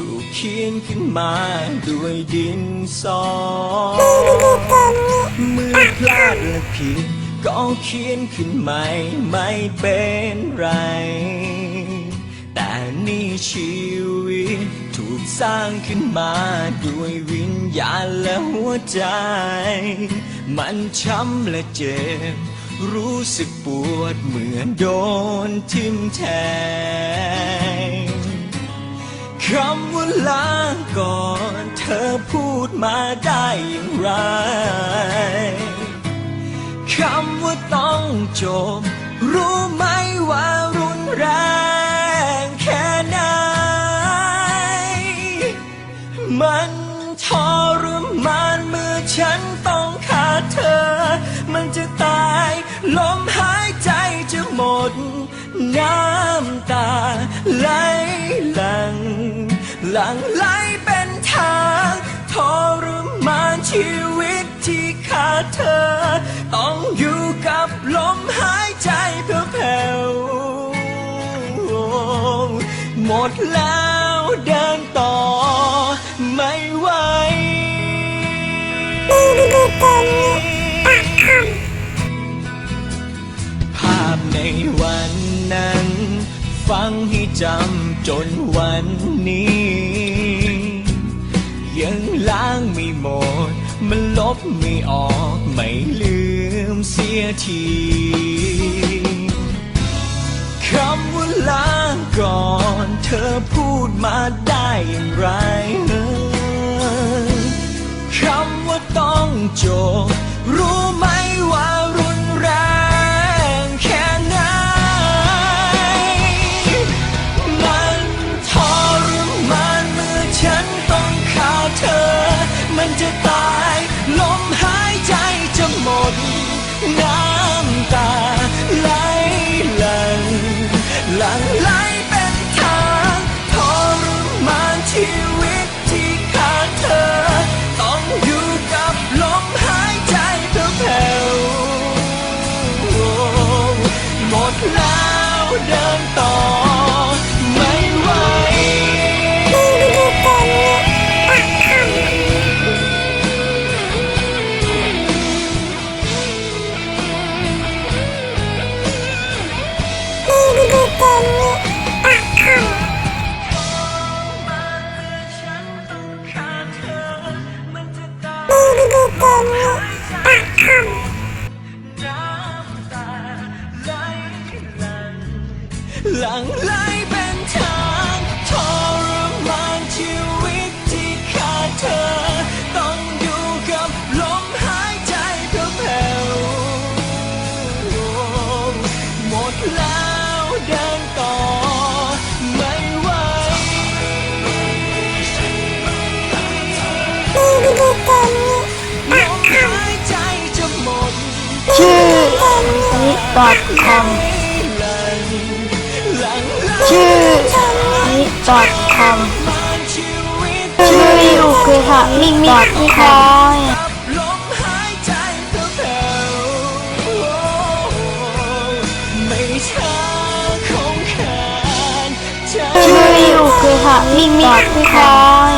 ถูกเขียนขึ้นมาด้วยดินสอเมื่อพลาดและผิดก็เขียนขึ้นใหม่ไม่เป็นไร แต่นี่ชีวิตถูกสร้างขึ้นมาด้วยวิญญาณและหัวใจ มันช้ำและเจ็บ รู้สึกปวดเหมือนโดนทิ่มแทงคำ ลาก่อนเธอพูดมาได้อย่างไร คำว่าต้องจบ รู้ไหมว่ารุนแรงแค่ไหน มันทรมานเมื่อฉันต้องขาดเธอ มันจะตาย ลมหายใจจะหมด น้ำตา หลังไหลเป็นทางทรมานชีวิตที่ขาดเธอ ต้องอยู่กับลมหายใจเพื่อแผ่วหมดแล้วเดินต่อไม่ไหวภาพในวันนั้น ฟังให้จำจนวันนี้ ยังล้างไม่หมด มันลบไม่ออกไม่ลืมเสียทีคำว่าลาก่อนเธอพูดมาได้อย่างไรเออคำว่าต้องจบ มัน หลังไหลเชื่อนิดอทคอมชื่อนิดอทคอมชื่ออยู่คือค่ะลิมิตคอยลมหายใจเพื่อแผ่วไม่ช้าคงขาดใจชื่ออยู่คือค่ะลิมิตคอย